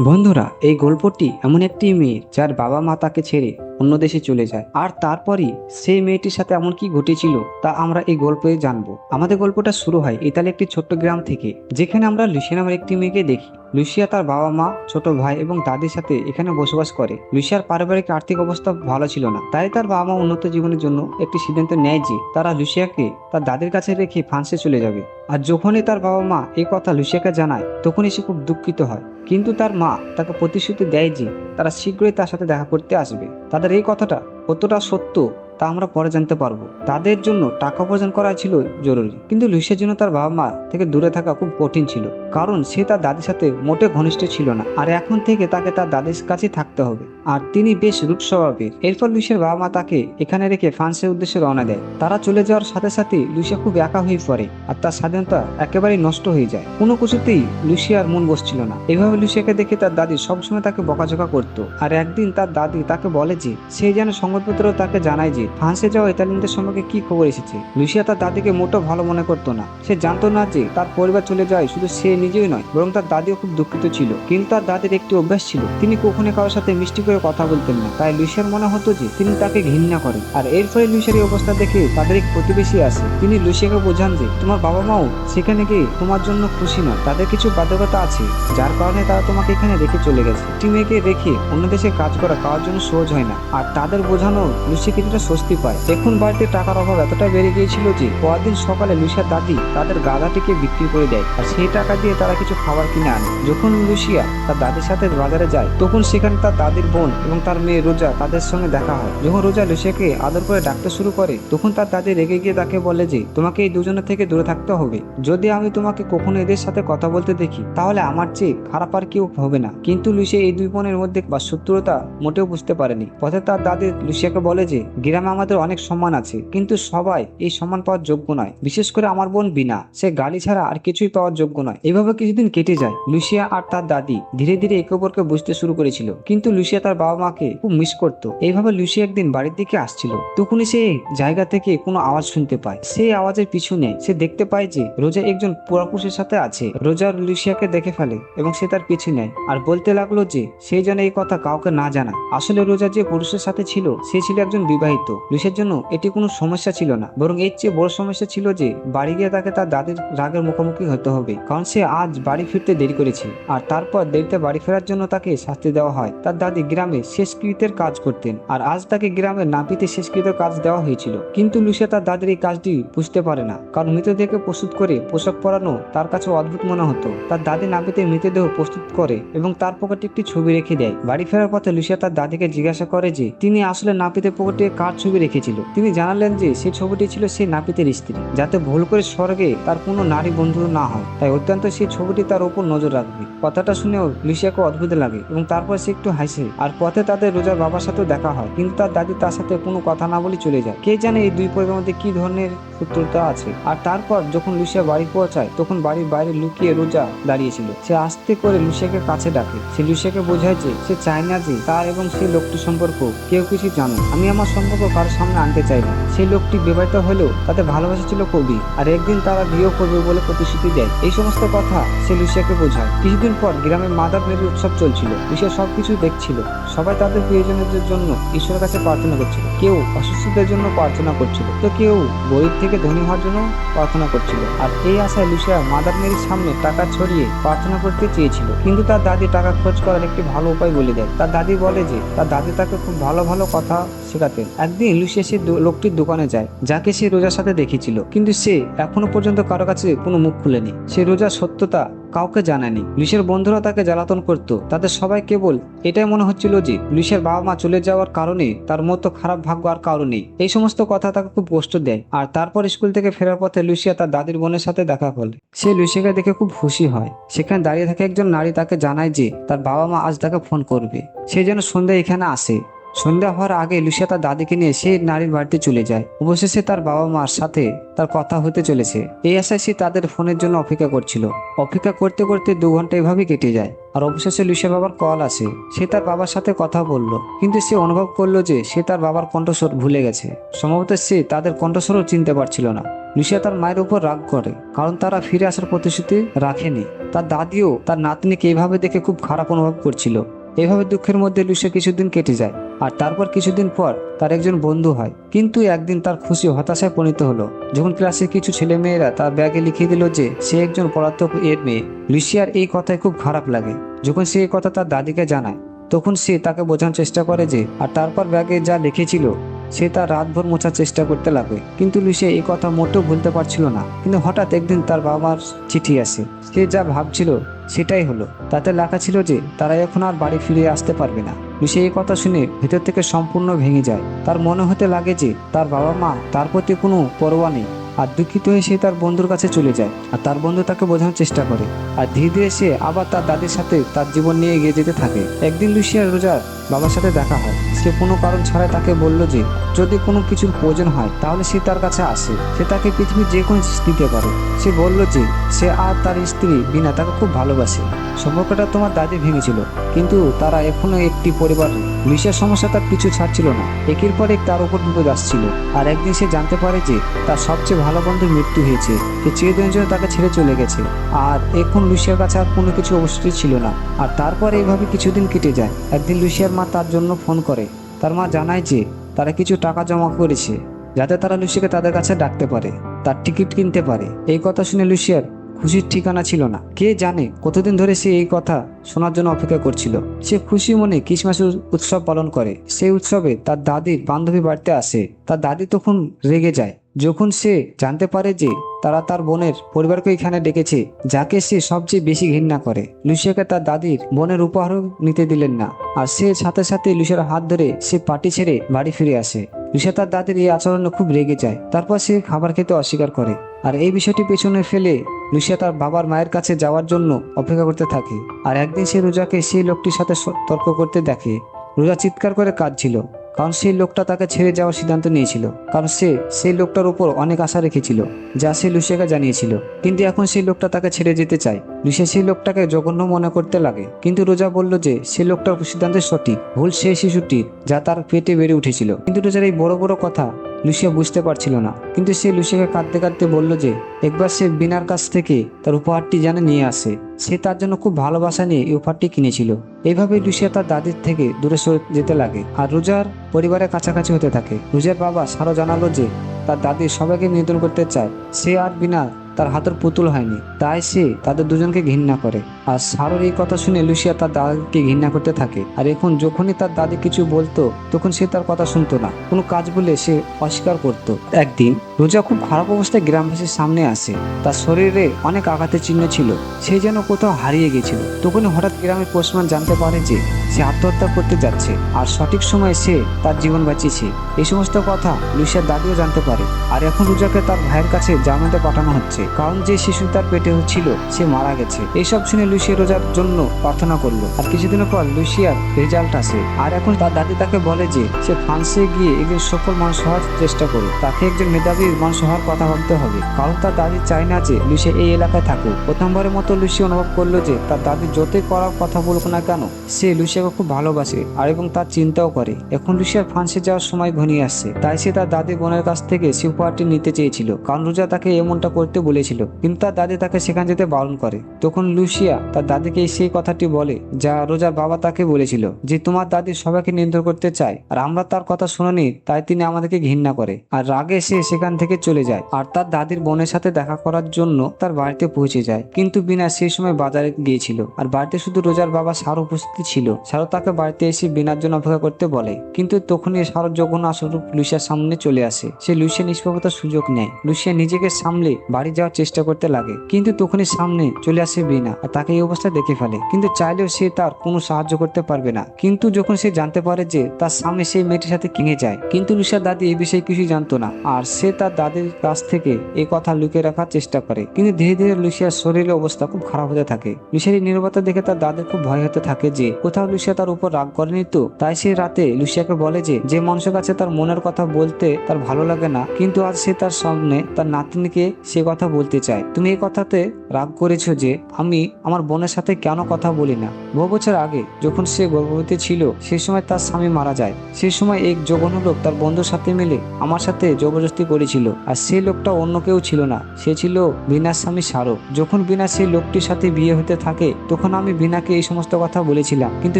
বন্ধুরা, এই গল্পটি এমন একটি মেয়ে যার বাবা মা তাকে ছেড়ে অন্য দেশে চলে যায়। আর তারপরই সেই মেয়েটির সাথে এমন কি ঘটেছিল তা আমরা এই গল্পে জানব। আমাদের গল্পটা শুরু হয় ইতালি একটি ছোট্ট গ্রাম থেকে, যেখানে আমরা লুসিয়া নামের একটি মেয়েকে দেখি। লুসিয়া তার বাবা মা, ছোট ভাই এবং দাদির সাথে এখানে বসবাস করে। লুসিয়ার পারিবারিক আর্থিক অবস্থা ভালো ছিল না। তাই তার বাবা মা উন্নত জীবনের জন্য একটি সিদ্ধান্ত নেয় যে, তারা লুসিয়াকে তার দাদির কাছে রেখে ফ্রান্সে চলে যাবে। আর যখনই তার বাবা মা এই কথা লুসিয়াকে জানায়, তখনই সে খুব দুঃখিত হয়। কিন্তু তার মা তাকে প্রতিশ্রুতি দেয় যে, তারা শীঘ্রই তার সাথে দেখা করতে আসবে। তাদের এই কথাটা কতটা সত্য তা আমরা পরে জানতে পারব। তাদের জন্য টাকা উপার্জন করা ছিল জরুরি। কিন্তু লুইসের জন্য তার বাবা মা থেকে দূরে থাকা খুব কঠিন ছিল। কারণ সে তার দাদির সাথে মোটে ঘনিষ্ঠ ছিল না। আর এখন থেকে তাকে তার দাদির কাছে থাকতে হবে। আর তিনি বেশ রূপ স্বভাবের এরপর লুইসের বাবা মা তাকে এখানে রেখে ফ্রান্সের উদ্দেশ্যে রওনা দেয়। তারা চলে যাওয়ার সাথে সাথে লুইসা খুব একা হয়ে পড়ে। আর তার স্বাধীনতা একেবারেই নষ্ট হয়ে যায়। কোনো কিছুতেই লুসিয়ার মন বসছিল না। এভাবে লুসিয়াকে দেখে তার দাদি সবসময় তাকে বকাঝকা করতো। আর একদিন তার দাদি তাকে বলে যে, সে যেন সংবাদপত্র তাকে জানায় যে ফ্রান্সে যাওয়া ইতালিয়ানদের সম্পর্কে কি খবর এসেছে? লুসিয়া তার দাদিকে মোটো ভালো মনে করতো না। সে জানতো না যে তার পরিবার চলে যায় শুধু সে নিজেই নয়, বরং তার দাদিও খুব দুঃখিত ছিল। কিন্তু তার দাদির একটি অভ্যাস ছিল, তিনি কখনো কারোর সাথে মিষ্টি করে কথা বলতেন না। তাই লুসিয়ার মনে হতো যে তিনি তাকে ঘৃণা করেন। আর এর ফলে লুসিয়ার এই অবস্থা দেখে তাদের এক প্রতিবেশী আসে তিনি লুসিয়াকে বোঝান যে তোমার বাবা মাও সেখানে গিয়ে তোমার জন্য খুশি নয়। তাদের কিছু বাধ্যকতা আছে, যার কারণে তারা তোমাকে এখানে রেখে চলে গেছে। একটি মেয়েকে রেখে অন্য দেশে কাজ করা কারোর জন্য সহজ হয় না। আর তাদের বোঝানো লুসি কিছুটা স্বস্তি পায়। এখন বাড়িতে টাকার অভাব এতটা বেড়ে গিয়েছিল যে পরদিন সকালে লুসিয়ার দাদি তাদের গাধাটিকে বিক্রি করে দেয় আর সেই টাকা দিয়ে তারা কিছু খাবার কিনে আনে। যখন লুসিয়া তার দাদির সাথে বাজারে যায়, তখন সেখানে তার দাদির বোন এবং তার মেয়ে রোজা তাদের সঙ্গে দেখা হয়। যখন রোজা লুসিয়াকে আদর করে ডাকতে শুরু করে, তখন তার দাদি রেগে গিয়ে তাকে বলে যে, তোমাকে এই দুজনের থেকে দূরে থাকতে হবে। যদি আমি তোমাকে কখনো এদের সাথে কথা বলতে দেখি, তাহলে আমার চেয়ে খারাপ আর কেউ হবে না। কিন্তু লুসিয়া এই দুই বোনের মধ্যে বা শত্রুতা মোটেও বুঝতে পারেনি। পথে তার দাদি লুসিয়াকে বলে যে, গ্রামে আমাদের অনেক সম্মান আছে? কিন্তু সবাই এই সম্মান পাওয়ার যোগ্য নয়। বিশেষ করে আমার বোন বিনা। সে গালি ছাড়া আর কিছুই পাওয়ার যোগ্য নয়। এভাবে কিছুদিন কেটে যায়। লুসিয়া আর তার দাদি ধীরে ধীরে একে অপরকে বুঝতে শুরু করেছিল। কিন্তু লুসিয়া তার বাবা মাকে খুব মিস করতো। এইভাবে লুসিয়া একদিন বাড়ির দিকে আসছিল। তখনই সে জায়গা থেকে কোনো আওয়াজ শুনতে পায়। সেই আওয়াজের পিছনে সে দেখতে পায় যে রোজা একজন পুরাপুরুষের সাথে আছে। রোজা লুসিয়াকে দেখে ফেলে এবং সে তার পিছু নেয়। আর বলতে লাগল যে সেই যেন এই কথা কাউকে না জানা। আসলে রোজা যে পুরুষের সাথে ছিল, সে ছিল একজন বিবাহিত। লুসের জন্য এটি কোনো সমস্যা ছিল না, বরং এর চেয়ে বড় সমস্যা ছিল যে বাড়ি গিয়ে তাকে তার দাদির রাগের মুখোমুখি হতে হবে, কারণ সে আজ বাড়ি ফিরতে দেরি করেছে। আর তারপর দেরিতে বাড়ি ফেরার জন্য তাকে শাস্তি দেওয়া হয়। তার দাদি গ্রামে শেষকৃতের কাজ করতেন, আর আজ তাকে গ্রামের নাপিতে শেষকৃতের কাজ দেওয়া হয়েছিল। কিন্তু লুসিয়া তার দাদির এই কাজটি বুঝতে পারে না, কারণ মৃতদেহকে প্রস্তুত করে পোশাক পরানো তার কাছে অদ্ভুত মনে হতো। তার দাদি নাপিতে মৃতদেহ প্রস্তুত করে এবং তার পকেটে একটি ছবি রেখে দেয়। বাড়ি ফেরার পথে লুসিয়া তার দাদিকে জিজ্ঞাসা করে যে, তিনি আসলে নাপিতে পকেটে কার ছবি রেখেছিল। তিনি জানালেন যে সেই ছবিটি ছিল সেই নাপিতের স্ত্রী, যাতে ভুল করে স্বর্গে তার কোনো নারী বন্ধু না হয়। তাই অত্যন্ত সেই ছবিটি তার উপর নজর রাখবে। কথাটা শুনেও লুসিয়াকে অদ্ভুত লাগে এবং তারপর সে একটু হাসে। আর পথে তাদের রোজার বাবার সাথেও দেখা হয়, কিন্তু তার দাদি তার সাথে কোনো কথা না বলে চলে যায়। কে জানে এই দুই পরিবারের মধ্যে কি ধরনের শত্রুতা আছে? আর তারপর যখন লুসিয়া বাড়ি পৌঁছায়, তখন বাড়ির বাইরে লুকিয়ে রোজা দাঁড়িয়েছিল। সে আস্তে করে লুসিয়াকে কাছে ডাকে। সে লুসিয়াকে বোঝায় যে, সে চায় না যে, তার এবং সেই লোকটি সম্পর্ক কেউ কিছু জানো আমি আমার সম্পর্ক কারোর সামনে আনতে চাই না সেই লোকটি বিবাহিত হলেও তাতে ভালোবাসা ছিল কবি আর একদিন তারা বিয়েও করবে বলে প্রতিশ্রুতি দেয়। এই সমস্ত কথা সে লুসিয়াকে বোঝায়। কিছুদিন পর গ্রামে মাদার মেরির উৎসব চলছিল। লুসিয়া সবকিছু দেখছিল। সবাই তাদের প্রিয়জনদের জন্য ঈশ্বরের কাছে প্রার্থনা করছিল। কেউ অসুস্থদের জন্য প্রার্থনা করছিল। তো কেউ গরিব থেকে ধনী হওয়ার জন্য প্রার্থনা করছিল। আর এই আশায় লুসিয়া মাদার মেরির সামনে টাকা ছড়িয়ে প্রার্থনা করতে চেয়েছিল। কিন্তু তার দাদি টাকা খরচ করার একটি ভালো উপায় বলে দেয়। তার দাদি বলে যে, তার দাদি তাকে খুব ভালো ভালো কথা শেখাতেন একদিন লুসিয়া সে দো- লোকটির দোকানে যায়, যাকে সে রোজার সাথে দেখেছিল কিন্তু সে এখনও পর্যন্ত কারও কাছে কোনো মুখ খুলেনি। সে রোজার সত্যতা কাউকে জানায়নি। লুসের বন্ধুরা তাকে জ্বালাতন করত। তাদের সবাই কেবল এটাই মনে হচ্ছিল যে লুসের বাবা মা চলে যাওয়ার কারণে তার মতো খারাপ ভাগ্য আর কারও নেই। এই সমস্ত কথা তাকে খুব কষ্ট দেয়। আর তারপর স্কুল থেকে ফেরার পথে লুসিয়া তার দাদির বোনের সাথে দেখা করলে সে লুসিয়াকে দেখে খুব খুশি হয়। সেখানে দাঁড়িয়ে থাকে একজন নারী তাকে জানায় যে, তার বাবা মা আজ তাকে ফোন করবে। সে যেন সন্ধ্যায় এখানে আসে। সন্ধ্যা হওয়ার আগে লুসিয়া তার দাদিকে নিয়ে সেই নারীর বাড়িতে চলে যায়। অবশেষে তার বাবা মার সাথে তার কথা হতে চলেছে। এই আশায় সে তাদের ফোনের জন্য অপেক্ষা করছিল। অপেক্ষা করতে করতে দু ঘণ্টা এভাবে কেটে যায়। আর অবশেষে লুসিয়া বাবার কল আসে। সে তার বাবার সাথে কথা বলল। কিন্তু সে অনুভব করল যে সে তার বাবার কণ্ঠস্বর ভুলে গেছে। সম্ভবত সে তাদের কণ্ঠস্বরও চিনতে পারছিল না। লুসিয়া তার মায়ের উপর রাগ করে, কারণ তারা ফিরে আসার প্রতিশ্রুতি রাখেনি। তার দাদিও তার নাতনিকে এইভাবে দেখে খুব খারাপ অনুভব করছিল। এভাবে দুঃখের মধ্যে লুসিয়া কিছুদিন কেটে যায়। আর তারপর কিছুদিন পর তার একজন বন্ধু হয়। কিন্তু একদিন তার খুশি হতাশায় পরিণত হলো। যখন ক্লাসের কিছু ছেলে মেয়েরা তার ব্যাগে লিখিয়ে দিল যে সে একজন পলাতক এর মেয়ে, লুসিয়ার এই কথায় খুব খারাপ লাগে। যখন সে কথা তার দাদিকে জানায়, তখন সে তাকে বোঝানোর চেষ্টা করে যে, আর তারপর ব্যাগে যা লিখেছিল, সে তার রাতভর মোছার চেষ্টা করতে লাগে কিন্তু লুসিয়া এই কথা মোটেও ভুলতে পারছিল না। কিন্তু হঠাৎ একদিন তার বাবার চিঠি আসে। সে যা ভাবছিল, সেটাই হলো। তাতে লেখা ছিল যে, তারা এখন আর বাড়ি ফিরে আসতে পারবে না। লুসি এই কথা শুনে ভেতর থেকে সম্পূর্ণ ভেঙে যায়। তার মনে হতে লাগে যে, তার বাবা মা তার প্রতি কোনো পরোয়া নেই। আর দুঃখিত হয়ে সে তার বন্ধুর কাছে চলে যায়। আর তার বন্ধু তাকে বোঝানোর চেষ্টা করে। আর ধীরে ধীরে সে আবার তার দাদির সাথে তার জীবন নিয়ে এগিয়ে যেতে থাকে। একদিন লুসিয়ার রোজার বাবার সাথে দেখা হয়। সে কোনো কারণ ছাড়াই তাকে বলল যে, যদি কোনো কিছুর প্রয়োজন হয়, তাহলে সে তার কাছে আসে। সে তাকে পৃথিবীর যে কোনো জিনিস দিতে পারে সে বলল যে, সে আর তার স্ত্রী বিনা তাকে খুব ভালোবাসে। সম্পর্কটা তোমার দাদি ভেঙেছিল, কিন্তু তারা এখনও একটি পরিবার। লুসিয়ার সমস্যা তার পিছু ছাড়ছিল না। একের পর এক তার উপর বিপদ আসছিল। আর একদিন সে জানতে পারে যে, তার সবচেয়ে ভালো বন্ধুর মৃত্যু হয়েছে। সে চিরদিনের জন্য তাকে ছেড়ে চলে গেছে। আর এখন লুসিয়ার কাছে আর কোনো কিছু অবস্থিত ছিল না। আর তারপর এইভাবে কিছুদিন কেটে যায়। একদিন লুসিয়ার মা তার জন্য ফোন করে। তার মা জানায় যে, তারা কিছু টাকা জমা করেছে, যাতে তারা লুসিয়াকে তাদের কাছে ডাকতে পারে। তার টিকিট কিনতে পারে। এই কথা শুনে লুসিয়ার খুশির ঠিকানা ছিল না। কে জানে কতদিন ধরে সে এই কথা শোনার জন্য অপেক্ষা করছিল। সে খুশি মনে ক্রিসমাস উৎসব পালন করে। সেই উৎসবে তার দাদির বান্ধবী বাড়িতে আসে। তার দাদি তখন রেগে যায়। যখন সে জানতে পারে যে তারা তার বোনের পরিবারকে এখানে ডেকেছে, যাকে সে সবচেয়ে বেশি ঘৃণা করে, লুসিয়াকে তার দাদির বোনের উপহারও নিতে দিলেন না। আর সে সাথে সাথে লুসিয়ার হাত ধরে সে পার্টি ছেড়ে বাড়ি ফিরে আসে। লুসিয়া তার দাদির এই আচরণে খুব রেগে যায়, তারপর সে খাবার খেতে অস্বীকার করে। আর এই বিষয়টি পেছনে ফেলে লুসিয়া তার বাবার মায়ের কাছে যাওয়ার জন্য অপেক্ষা করতে থাকে। আর একদিন সে রোজাকে সেই লোকটির সাথে তর্ক করতে দেখে। রোজা চিৎকার করে কাঁদছিল। কারণ সেই লোকটা তাকে ছেড়ে যাওয়ার সিদ্ধান্ত নিয়েছিল। কারণ সে, সেই লোকটার উপর অনেক আশা রেখেছিল, যা সে লুসিয়াকে জানিয়েছিল। কিন্তু এখন সেই লোকটা তাকে ছেড়ে যেতে চায়। লুসিয়া সেই লোকটাকে জঘন্য মনে করতে লাগে। কিন্তু রোজা বলল যে, সে লোকটার সিদ্ধান্তের সঠিক, ভুল সেই শিশুটি যা তার পেটে বেড়ে উঠেছিল। কিন্তু রোজার এই বড় বড় কথা লুসিয়া বুঝতে পারছিল না। কিন্তু সে লুসিয়াকে কাঁদতে কাঁদতে বলল যে, একবার সে বিনার কাছ থেকে তার উপহারটি যেন নিয়ে আসে। সে তার জন্য খুব ভালোবাসা নিয়ে এই উপহারটি কিনেছিল। এইভাবে লুসিয়া তার দাদির থেকে দূরে সরে যেতে লাগে। আর রোজার পরিবারের কাছাকাছি হতে থাকে। রোজার বাবা সারো জানালো যে, তার দাদি সবাইকে নিয়ন্ত্রণ করতে চায়। সে আর বিনা তার হাতের পুতুল হয়নি। তাই সে তাদের দুজনকে ঘৃণা করে। আর সারোর এই কথা শুনে লুসিয়া তার দাদাকে ঘৃণা করতে থাকে। আর এখন যখনই তার দাদি কিছু বলতো, তখন সে তার কথা শুনতো না। কোনো কাজ বলে সে অস্বীকার করত। একদিন রোজা খুব খারাপ অবস্থায় গ্রামবাসীর সামনে আসে। তার শরীরে অনেক আঘাতের চিহ্ন ছিল। সে যেন কোথাও হারিয়ে গেছিল। তখনই হঠাৎ গ্রামের পোস্টম্যান জানতে পারে যে সে আত্মহত্যা করতে যাচ্ছে আর সঠিক সময়ে সে তার জীবন বাঁচিয়েছে। এই সমস্ত কথা লুসিয়ার দাদিও জানতে পারে। আর এখন রোজাকে তার ভাইয়ের কাছে জামিনতে পাঠানো হচ্ছে। কারণ যে শিশু তার পেটে ছিল সে মারা গেছে। এইসব শুনে লুসিয়া রোজার জন্য প্রার্থনা করল। আর কিছুদিনের পর লুসিয়ার রেজাল্ট আসে। আর এখন তার দাদি তাকে বলে যে সে ফ্রান্সে গিয়ে একজন সফল মানুষ হওয়ার চেষ্টা করো তাকে একজন মেধাবী মানুষ হওয়ার কথা ভাবতে হবে। কারণ তার দাদি চায় না যে লুসিয়া এই এলাকায় থাকুক। প্রথমবারের মতো লুসিয়া অনুভব করল যে তার দাদি যতই করার কথা বলুক না কেন, সে লুসিয়াকে খুব ভালোবাসে আর এবং তার চিন্তাও করে। এখন লুসিয়ার ফ্রান্সে যাওয়ার সময় ঘনিয়ে আসছে। তাই সে তার দাদি বোনের কাছ থেকে সে উপহারটি নিতে চেয়েছিল। কারণ রোজা তাকে এমনটা করতে বলেছিল। কিন্তু তার দাদি তাকে সেখানে যেতে বারণ করে। তখন লুসিয়া তার দাদিকে সেই কথাটি বলে যা রোজার বাবা তাকে বলেছিল যে, তোমার দাদি সবাইকে নিয়ন্ত্রণ করতে চায় আর আমরা তার কথা শুনিনি, তাই তিনি আমাদেরকে ঘৃণা করে। আর রাগে সে সেখান থেকে চলে যায় আর তার দাদির বোনের সাথে দেখা করার জন্য তার বাড়িতে পৌঁছে যায়। কিন্তু বিনা সেই সময় বাজারে গিয়েছিল আর বাড়িতে শুধু রোজার বাবা সার উপস্থিত ছিল। সারও তাকে বাড়িতে এসে বিনার জন্য অপেক্ষা করতে বলে। কিন্তু তখনই সারো যখন আসরূপ লুসিয়ার সামনে চলে আসে, সে লুসিয়া নিষ্পাপতার সুযোগ নেয়। লুসিয়া নিজেকে সামলে বাড়ি যাওয়ার চেষ্টা করতে লাগে। কিন্তু তখনই সামনে চলে আসে বিনা আর তাকে এই অবস্থা দেখে ফেলে। কিন্তু চাইলেও সে তার কোনো সাহায্য করতে পারবে না। কিন্তু যখন সে জানতে পারে যে তার সামনে সেই মেয়েটির সাথে কিনে যায়, কিন্তু লুসিয়ার দাদি এই বিষয়ে কিছুই জানতো না। আর সে তার দাদির কাছ থেকে এই কথা লুকিয়ে রাখার চেষ্টা করে। কিন্তু ধীরে ধীরে লুসিয়ার শরীরের অবস্থা খুব খারাপ হতে থাকে। লুসিয়ার এই নিরবতা দেখে তার দাদির খুব ভয় হতে থাকে যে, কোথাও লুসিয়া তার উপর রাগ করেনি তো? তাই সে রাতে লুসিয়াকে বলে যে যে মানুষের কাছে তার মনের কথা বলতে তার ভালো লাগে না, কিন্তু আজ সে তার সামনে তার নাতনিকে সে কথা বলতে চায়। তুমি এই কথাতে রাগ করেছ যে, আমি আমার বোনের সাথে কেন কথা বলি না? বহু বছর আগে যখন সে গর্ভবতী ছিল সেই সময় তার স্বামী মারা যায়। সেই সময় এক যৌবন লোক তার বন্ধুর সাথে মিলে আমার সাথে জবরদস্তি করেছিল। আর সেই লোকটা অন্য কেউ ছিল না। সে ছিল বিনার স্বামী স্মারক যখন বিনা সেই লোকটির সাথে বিয়ে হতে থাকে, তখন আমি বিনাকে এই সমস্ত কথা বলেছিলাম। কিন্তু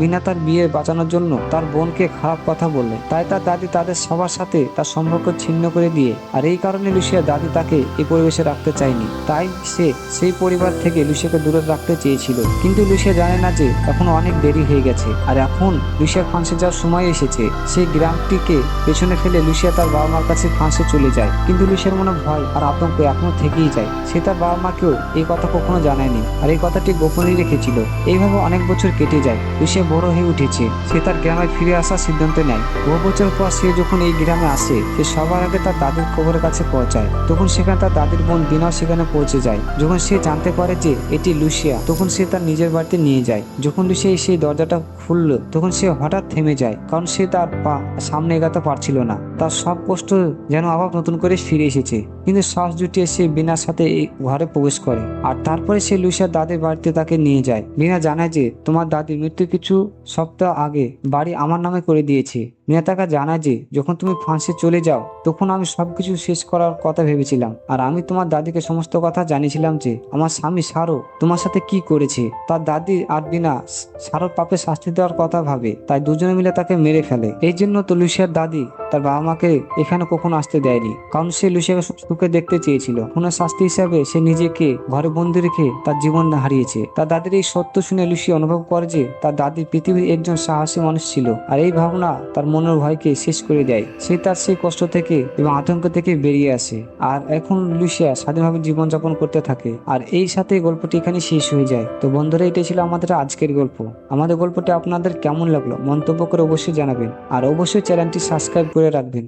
বিনা তার বিয়ে বাঁচানোর জন্য তার বোনকে খারাপ কথা বললে। তাই তার দাদি তাদের সবার সাথে তার সম্পর্ক ছিন্ন করে দিয়ে, আর এই কারণে লুসিয়া দাদি তাকে এই পরিবেশে রাখতে চায়নি। তাই সে সেই পরিবার থেকে লুসিয়াকে দূরে রাখতে চেয়েছিল। কিন্তু লুসিয়া জানে না যে এখন অনেক দেরি হয়ে গেছে। আর এখন লুসিয়া ফাঁসে যাওয়ার সময় এসেছে। সেই গ্রামটিকে পেছনে ফেলে লুসিয়া তার বাবা মার কাছে ফাঁসে চলে যায়। কিন্তু লুসিয়ার মনে ভয় আর আতঙ্ক এখনও থেকেই যায়। সে তার বাবা মাকেও এই কথা কখনো জানায়নি আর এই কথাটি গোপনই রেখেছিল। এইভাবে অনেক বছর কেটে যায়। লুসিয়া বড় হয়ে উঠেছে। সে তার গ্রামে ফিরে আসার সিদ্ধান্ত নেয়। বহু বছর পর সে যখন এই গ্রামে আসে, সে সবার আগে তার দাদির খবরের কাছে পৌঁছায়। তখন সেখানে তার দাদির বোন বিনাও সেখানে পৌঁছে যায়। যখন সে জানতে পারে যে এটি লুসিয়া তখন সে তার নিজের বাড়িতে নিয়ে যায়। যখন লুসিয়া সেই দরজাটা খুললো, তখন সে হঠাৎ থেমে যায়। কারণ সে তার পা সামনে এগাতে পারছিল না। তার সব কষ্ট যেন আবার নতুন করে ফিরে এসেছে। কিন্তু শ্বাস জুটিয়ে সে বিনার সাথে এই ঘরে প্রবেশ করে। আর তারপরে সে লুসিয়ার দাদির বাড়িতে তাকে নিয়ে যায়। বিনা জানায় যে, তোমার দাদি মৃত্যু কিছু সপ্তাহ আগে বাড়ি আমার নামে করে দিয়েছে। মিয়া তাকে জানায় যে, যখন তুমি ফ্রান্সে চলে যাও, তখন আমি সবকিছু শেষ করার কথা ভেবেছিলাম। আর আমি তোমার দাদিকে সমস্ত কথা জানিয়েছিলাম যে, আমার স্বামী সারো, তোমার সাথে কি করেছে? তার দাদি আর বিনা সারোর পাপে শাস্তি দেওয়ার কথা ভাবে, তাই দুজনে মিলে তাকে মেরে ফেলে। এই জন্য তো লুসিয়ার দাদি তার বাবা মাকে এখানে কখনো আসতে দেয়নি, কারণ সে লুসিয়াকে সুখে দেখতে চেয়েছিল। কোনো শাস্তি হিসাবে সে নিজেকে ঘরে বন্দি রেখে তার জীবন হারিয়েছে। তার দাদির এই সত্য শুনে লুসি অনুভব করে যে, তার দাদি পৃথিবীর একজন সাহসী মানুষ ছিল। আর এই ভাবনা তার মনের ভয়কে শেষ করে দেয়। সে তার সেই কষ্ট থেকে এবং আতঙ্ক থেকে বেরিয়ে আসে আর এখন লুসিয়া স্বাধীনভাবে জীবনযাপন করতে থাকে আর এই সাথে গল্পটি এখানে শেষ হয়ে যায়। তো বন্ধুরা, এটাই ছিল আমাদের আজকের গল্প। আমাদের গল্পটি আপনাদের কেমন লাগল মন্তব্য করে অবশ্যই জানাবেন আর অবশ্যই চ্যানেলটি সাবস্ক্রাইব করে রাখবেন।